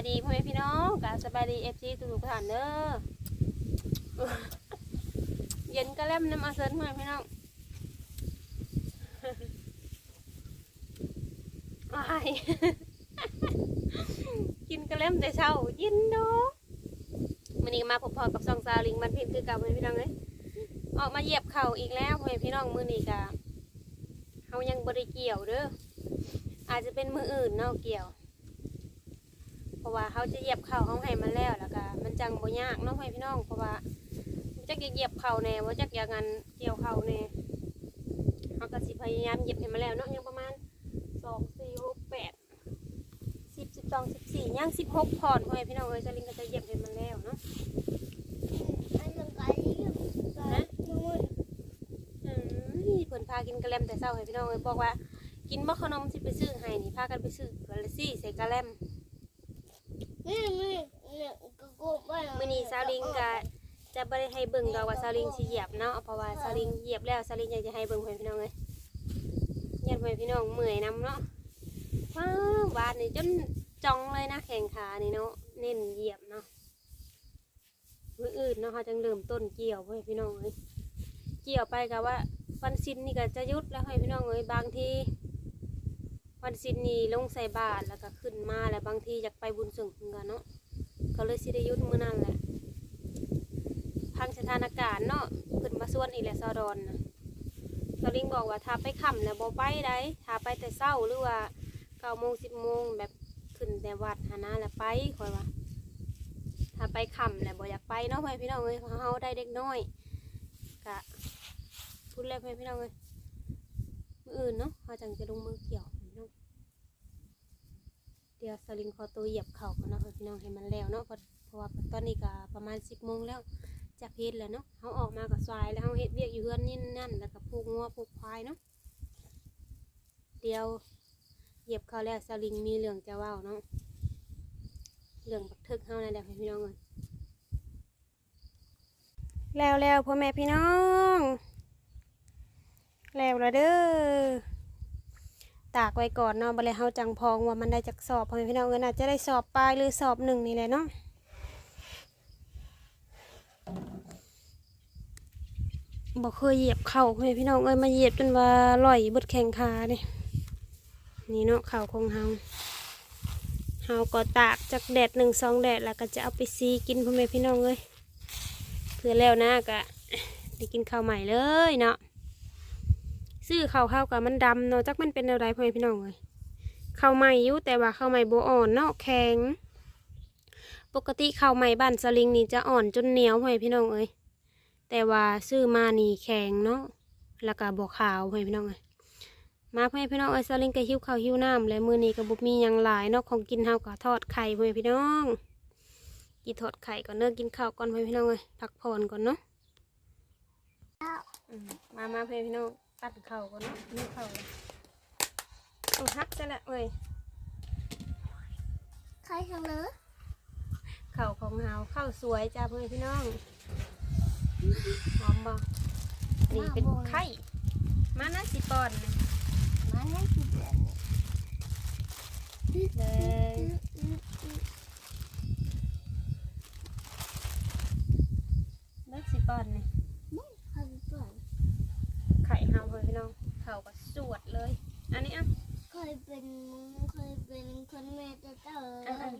ายดีพ่อแม่พี่น้องกาสบายดีเอฟซีทุกท่านเด้อเย็นก็เล่มน้ำอาเซินพ่อแม่พี่น้องอายกินกระเล่มแต่เช้าย็นเนาะมันนี้มาพบพอกับซองซาลิงมันพินคือเก่าพ่อแม่พี่น้องเลยออกมาเหยียบเข่าอีกแล้วพ่อแม่พี่น้องมือนี้กะเขายังบริเกี่ยวเด้ออาจจะเป็นมืออื่นเนาะเกี่ยว เพราะว่าเขาจะเหยียบเข่าเขาให้มันแล้วแล้วก็มันจังบ่ยากเนาะพ่อแม่พี่น้องเพราะว่าบ่จักจะเหยียบเข่าแน่ว่าจักอย่างนั้นเกี่ยวเข่าแน่เขาก็สิพยายามเหยียบให้มันแล้วเนาะยังประมาณสองสี่หกแปดสิบสิบสองสิบสี่ย่างสิบหกพอนพ่อแม่พี่น้องเอ้ยสลิงก็จะเหยียบให้มันแล้วเนาะอันนั้นก็เรียบร้อยนู่นอืมเพิ่นพากินกระแลมแต่เช้าให้พี่น้องเอ้ยบอกว่า กินบ่ขนมสิไปซื้อให้นี่พากันไปซื้อกระซี่ใส่กระแลมนี่นี่นี่ก็กบไป มื่อนี้ซาลิงก็จะบ่ได้ให้เบิ่งดอกว่าซาลิงสิเหยียบเนาะเพราะว่าซาลิงเหยียบแล้วซาลิงอยากจะให้เบิ่งให้พี่น้องเลยยันให้พี่น้องเมื่อยนํเนาะว้าวบาดนี่จนจ้องเลยนะแข้งขานี่เนาะเน้นเหยียบเนาะมืออื่นเนาะเขาจังเริ่มต้นเกี่ยวให้พี่น้องเลยเกี่ยวไปกับว่าวันศิลนี่ก็จะหยุดแล้วให้พี่น้องเลยบางที วันศิลนี่ลงใส่บาตรแล้วก็ขึ้นมาแล้วบางทีอยากไปบุญส่งกันเนาะก็เลยสิได้ยุดมื้อนั้นแหละพังสถานการณ์เนาะขึ้นมาส่วนอีแหละซาดอนนะสลิงบอกว่าถ้าไปค่ำแล้วบ่ไปได้ถ้าไปแต่เช้าหรือว่าเก้าโมงสิบโมงแบบขึ้นแต่วัดหานะแล้วไปคอยว่าถ้าไปค่ำแล้วบ่อยากไปเนาะพ่อแม่พี่น้องเอ้ยเพราะเฮาได้เด็กน้อยกะพูดแล้วพ่อแม่พี่น้องเอ้ยมื้ออื่นเนาะเฮาจังจะลงมือเกี่ยว เดี๋ยวสลิงขอตัวเหยียบเข่าก่อนเนาะพี่น้องให้มันแล้วเนาะเพราะว่าตอนนี้ก็ประมาณสิบโมงแล้วจะเพชรแล้วเนาะเขาออกมากับสายแล้วเขาเฮ็ดเวียกอยู่เฮือนนี่นั่นแล้วก็ผูกงัวผูกควายเนาะเดี๋ยวเหยียบเข่าแล้วสลิงมีเรื่องจะว้าเนาะเรื่องบักทึกเฮานั่นแหละพี่น้องเอ้ยแล้วแล้วพ่อแม่พี่น้อง แล้วละเด้อ ตากไว้ก่อนเนาะบัดเลยเฮาจังพองว่ามันได้จากสอบพ่อแม่พี่น้องเอ้ยน่าจจะได้สอบปลายหรือสอบหนึ่งนี่แหละเนาะบ่เคยเหยียบเข่าพ่อแม่พี่น้องเอ้ยมาเหยียบจนว่าลอยบดแข้งขาเนี่ยนี่เนาะเข่าของเฮาเฮาก็ตากจากแดดหนึ่งสองแดดแล้วก็จะเอาไปซีกินพ่อแม่พี่น้องเอ้ยเพื่อแล้วนะก็ได้กินข้าวใหม่เลยเนาะ ซื้อข้าวข้าวกับมันดำเนาะจักมันเป็นอะไรพ่อแม่พี่น้องเลยข้าวใหม่ยู่แต่ว่าข้าวใหม่โบอ่อนเนาะแข็ง ปกติข้าวใหม่บ้านสลิงนี่จะอ่อนจนเหนียวพ่อแม่พี่น้องเอ้ยแต่ว่าซื้อมานี่แข็งเนาะแล้วก็บวขาวพ่อแม่พี่น้องเอ้ยมาพ่อแม่พี่น้องเอ้ยสลิงก็หิวข้าวหิวน้ำและมือนี้ก็บ่มีหยังหลายเนาะของกินเฮาก็ทอดไข่พ่อแม่พี่น้องกินทอดไข่ก่อนเด้อกินข้าวก่อนพ่อแม่พี่น้องเอ้ยพักผ่อนก่อนเนาะมมามาพ่อแม่พี่น้อง ตัดเข่าก่อนนะนี่เข่าเลยต้องฮักซะแหละเว้ยใครทางเนื้อเข่าของเฮาเข้าสวยจ้าเพื่อนพี่น้องหอมบ่นี่เป็นไข่มานะสิปอนนะมันไม่กินเลยเลยเลิกสิปอนนี่ไม่เคยเปิด ไข่เฮาเพื่อนพี่น้องเข่าก็สวดเลย อันนี้อะเคยเป็นเคยเป็นคนแม่เจ้าเจ้า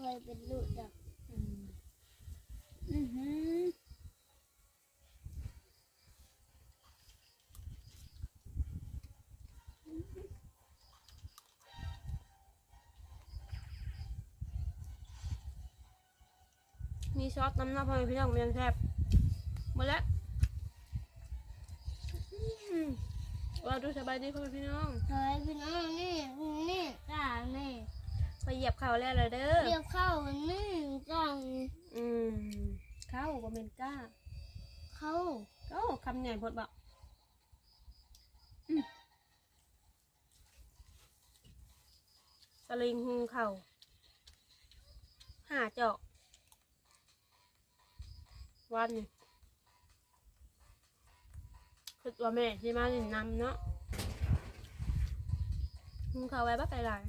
เคยเป็นลูกจ้ะอืมอือหือมีซอสน้ำหน้าพ่อแม่พี่น้องมันยังแซ่บหมดแล้วอืมว่า ดูสบายดีพ่อแม่พี่น้องเคยเป็นน้องนี่นี่จ้านี่ไปเหยียบเข่าแล้วเหรอเด้อเรียกเข้านี่จ้าอืมเข้าบ่เมนก้าเข้าโอ้คำใหญ่พดบอกสลิงหุงเข่าห้าเจาะวันนี้คือว่าแม่ที่มาหนึ่งนำเนาะ มึงเขาไว้บ้าไปหลัง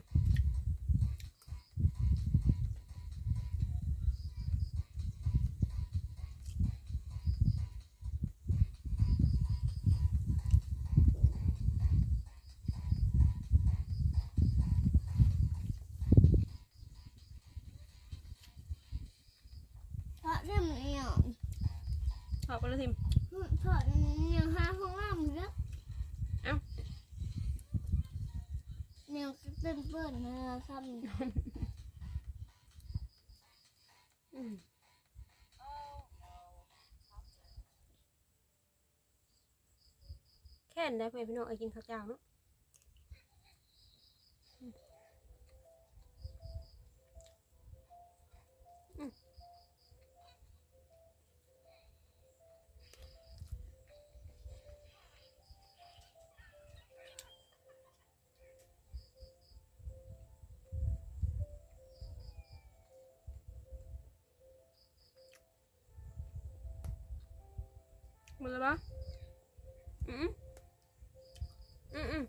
เพราะเรื่องเนี่ยขอบคุณนะทิม เพราะเห้าห้อง นี่ยเป็นเปิดนะครับแค่นได้ไปพี่น้องไอ้กินข้าวเจ้าเนาะ หมดแล้วปะอืมอืมอืม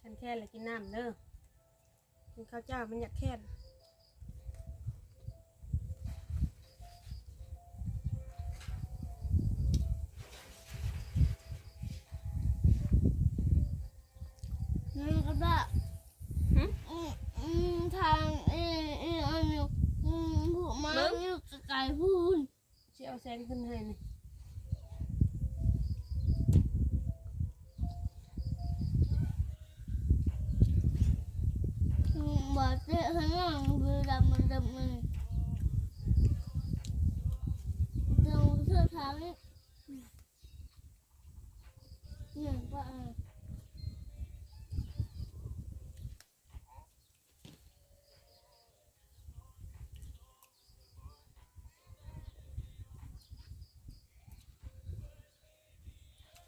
ฉันแค่เลยกินน้ำเด้อกินข้าวเจ้ามันอยากแค่น นี่ก็ได้ หึ อืมอืมทางเอเออันนี้อืมผู้มาอยู่ไกลๆพูน จะเอาแสงขึ้นให้นี่ อืมบอกเจ๊ ข้างล่างคือดำมันดำมันตรงเสื้อเท้านี่หนึ่งก็อะ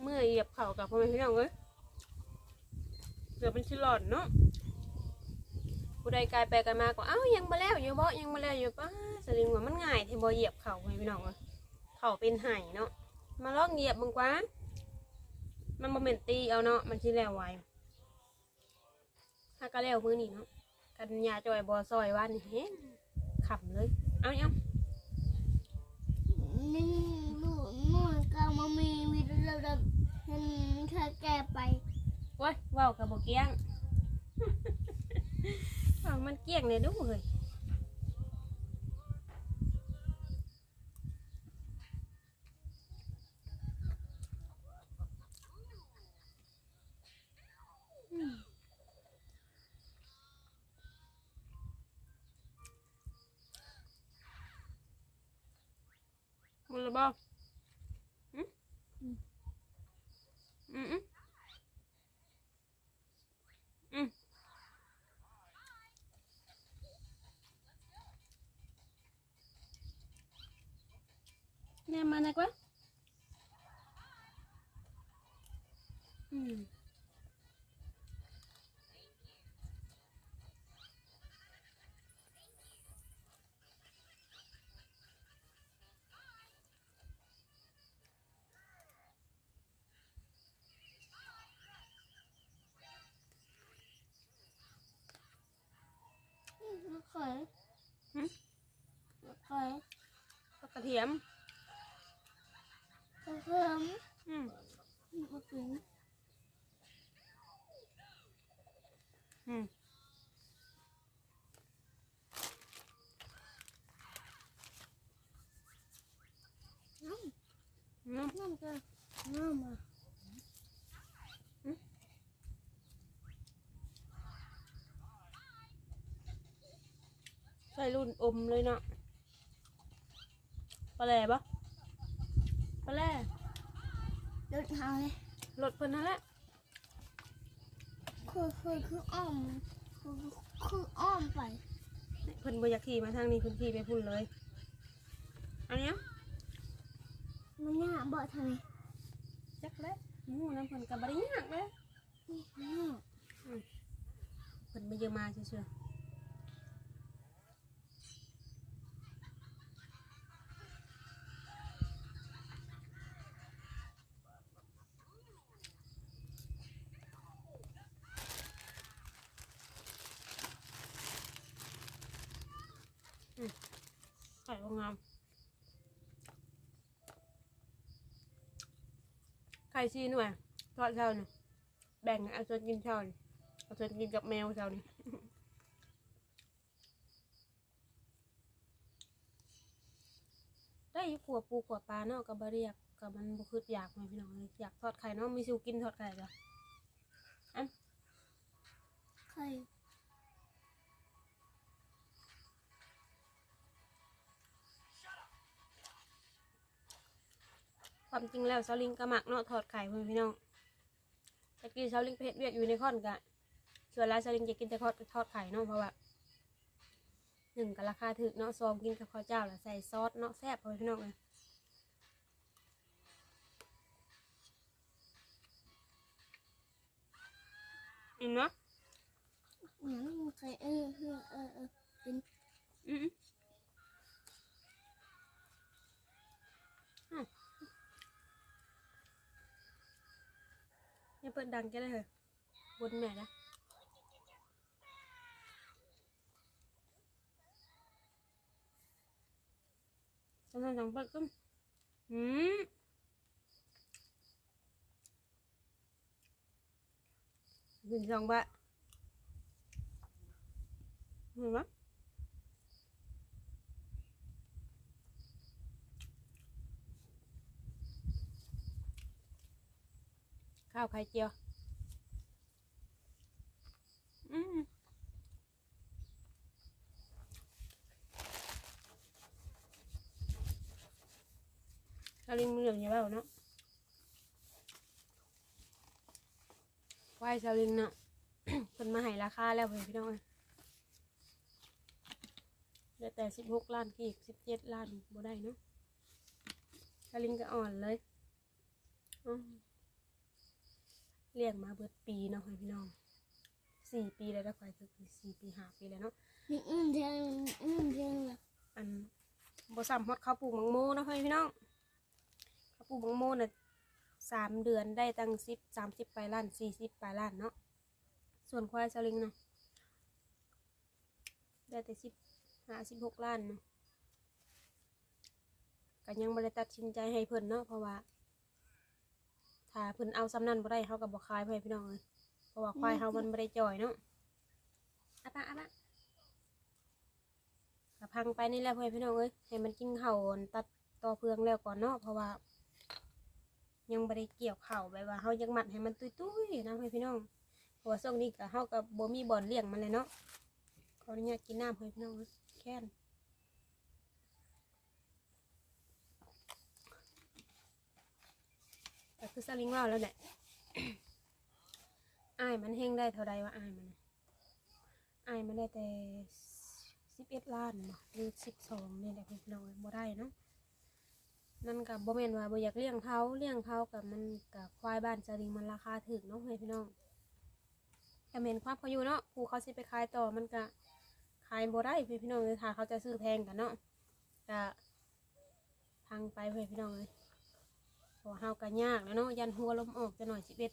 เมื่อเหยียบเข่ากับพ่อแม่พี่น้องเอ้ยเกือบเป็นชิหลอนเนาะ ผู้ใดกลายไปกันมาก็เอ้ายังมาแล้วอยู่บ่ยังมาแล้วอยู่ป้าสลิงว่ามันง่ายที่บ่เหยียบเข่าพี่น้องเอ้ยเข่าเป็นไห้เนาะมาลองเหยียบมึงกว่า มันบ่แม่นตีเอาเนาะมันสิแล้วไวถ้าก็แล้วมื้อนี้เนาะกันยาจอยบ่ซอยวันเห็นขำเลย เอาเอานี่ลูกนู่นก็มามีมีเราดำเห็นเธอแกไปโอ้ยว้ากับบ่เกี้ยง เว้ามันเกี้ยงเลยดูเฮ้ยมึงละบ่อืมอืมอืมอืม แม่มานะกว่าอืม嗯ลูก เขยหึลูกเขยก็กระเทียมลูกเพิ่มอืมลูกถึงอืมน้น้ำน้ำจะน้ำอะำใส่รุ่นอมเลยเนาะปลาแหล่ปะปลา แหล่เดินทางเลยรถเพิ่นนั่นแหละคือคือคืออ้อมคือคืออ้อมไปเพิ่นบ่อยากขี่มาทางนี้เพิ่นขี่ไปพุ่นเลยอันเนี้ยมันยากบ่ทำไมจักแล้วหมูน้ำเพิ่นก็บ่ได้ยากเลยยากเพิ่นบ่เยอะมาเชื่อ ข่ก็งาม ไข่ซีหน่วยทอดเช้านี่แบ่งเอาส่วนกินเช้านี่เอาส่วนกินกับแมวเช้านี่ได้ขัวปูขัวปลาเนาะก็บ่เรียกก็มันบ่คืออยากแม่พี่น้องเลยอยากทอดไข่เนาะมีสิวกินทอดไข่จ้ะใคร ความจริงแล้วซาลิงก็มักเนาะทอดไข่พ่อแม่พี่น้องตะกี้ซาลิงไปเฮ็ดเวียกอยู่ในค่อนกะส่วนหลายซาลิงจะกินแต่ทอดทอดไข่เนาะเพราะว่าหนึ่งก็ราคาถูกเนาะซองกินกับข้าวเจ้าแล้วใส่ซอสเนาะแซ่บพ่อแม่พี่น้องเลยอิ่มเนาะอย่างนั้นใครเออเออเออเออเป็นอืม เปิดดังแกเลยเหรอบนแม่นะทำไมดังเปิดก็อืมกินสองบะเห็นไหม ข้าวไข่เจียว อืมกาลิงเหลืองอย่าเบ้าเนาะควายซาลิงเนาะเพิ่นมาให้ราคาแล้วเพื่อนพี่น้องเอ้ยเหลือแต่สิบหกล้านกีกสิบเจ็ดล้านบ่ได้เนาะซาลิงก็อ่อนเลยอืม เลี้ยงมาเบิดปีเนาะพี่น้องสี่ปีแล้วนะควายคือสี่ปีห้าปีแล้วเนาะมีอื่นเทียงอื่นเทียงละอันบซ้ำฮอดข้าวปลูกมังโมเนาะพี่น้องข้าวปลูกมังโมน่ะสามเดือนได้ตั้งสิบสามสิบปลายล้านสี่สิบปลายล้านเนาะส่วนควายสลิงเนาะได้แต่สิบห้าสิบหกล้านเนาะก็ยังไม่ได้ตัดสินใจให้เพิ่นเนาะเพราะว่า ถ้าเพิ่นเอาซ้ำนั่นบ่ได้เขาก็บ่ขายเพื่อนพี่น้องเลยเพราะว่าควายเขามันบ่ได้จ่อยเนาะอะปะอะปะก็พังไปนี่แหละเพื่อนพี่น้องเอ้ยให้มันกินข้าวตัดต่อเพืองแล้วก่อนเนาะเพราะว่า ยังบ่ได้เกี่ยวข้าวแบบว่าเฮายังมัดให้มันตุ้ยๆนะเพื่อนพี่น้องเพราะว่าช่วงนี้ก็เฮาก็บ่มีบ่อนเลี้ยงมันเลยเนาะขออนุญาตกินน้ำเพื่อนพี่น้องเอ้ยแค่น แต่คือสลิงว่าแล้วแหละอายมันเฮงได้เท่าใดว่าอายมันอายมันได้แต่สิบเอ็ดล้านหรือสิบสองนี่แหละพี่น้องบ่ได้เนาะนั่นกับบ่แม่นว่าบ่อยากเลี้ยงเขาเลี้ยงเขากับมันกับควายบ้านสลิงมันราคาถึกเนาะให้พี่น้องแต่เมนความเขาอยู่เนาะผู้เขาสิไปขายต่อมันก็ขายบ่ได้พี่พี่น้องเลยถ้าเขาจะซื้อแพงกันเนาะก็พังไปเพื่อพี่น้องเลย พอเฮาก็ยากแล้วเนาะยันหัวลมออกจะหน่อยสิบเอ็ด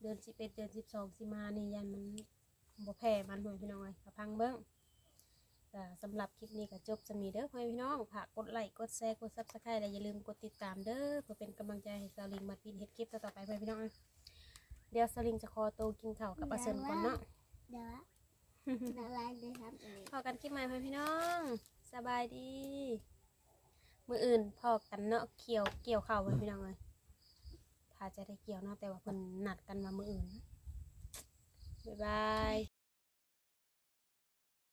เดือนสิบเอ็ดเดือนสิบสองสิมานี่ยันมันบ่แพ้มันหน่อยพี่น้องเลยกระพังเบิ้งก็สำหรับคลิปนี้ก็จบสมีเด้อพ่อแม่พี่น้องฝากกดไลค์กดแชร์กดซับสไครต์และอย่าลืมกดติดตามเด้อเพื่อเป็นกำลังใจให้สาวลิงมาปินเฮ็ดคลิปต่อๆไปพ่อแม่พี่น้องนะเดี๋ยวสาวลิงจะขอตัวกินข้าวกับอาเซนก่อนเนาะ เดี๋ยวละเดี๋ยวอะไรได้ทำเอง พอกันคลิปใหม่พ่อแม่พี่น้อง สบายดี มืออื่นพอกันเนาะเกี่ยวเกี่ยวเข่าไว้พี่น้องเลยถ้าจะได้เกี่ยวเนาะแต่ว่าเพิ่นนัดกันมามืออื่นบ๊ายบาย